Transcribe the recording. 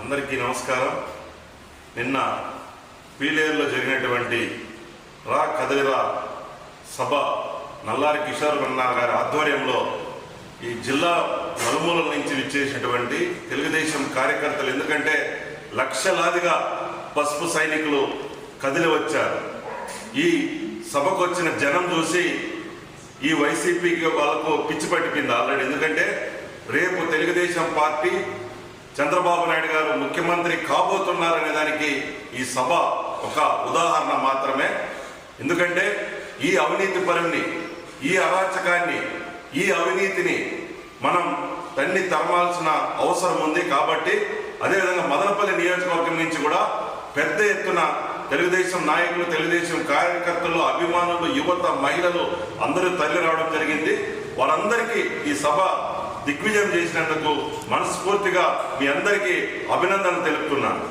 అందరికీ నమస్కారం. నిన్న పీలేరులో జరిగినటువంటి రా కదిలిరా సభ నల్లారి కిషోర్ కన్నా గారి ఆధ్వర్యంలో ఈ జిల్లా నలుమూలల నుంచి విచ్చేసినటువంటి తెలుగుదేశం కార్యకర్తలు ఎందుకంటే లక్షలాదిగా పసుపు సైనికులు కదిలి వచ్చారు. ఈ సభకు వచ్చిన జనం చూసి ఈ వైసీపీకి వాళ్ళకు పిచ్చి పట్టిపోయింది ఆల్రెడీ. ఎందుకంటే రేపు తెలుగుదేశం పార్టీ చంద్రబాబు నాయుడు గారు ముఖ్యమంత్రి కాబోతున్నారనే దానికి ఈ సభ ఒక ఉదాహరణ మాత్రమే. ఎందుకంటే ఈ అవినీతి పరుణ్ణి ఈ అరాచకాన్ని ఈ అవినీతిని మనం తన్ని తరమాల్సిన అవసరం ఉంది కాబట్టి అదేవిధంగా మదనపల్లి నియోజకవర్గం నుంచి కూడా పెద్ద ఎత్తున తెలుగుదేశం నాయకులు తెలుగుదేశం కార్యకర్తలు అభిమానులు యువత మహిళలు అందరూ తరలి రావడం జరిగింది. వారందరికీ ఈ సభ దిగ్విజయం చేసినందుకు మనస్ఫూర్తిగా మీ అందరికీ అభినందన తెలుపుతున్నాను.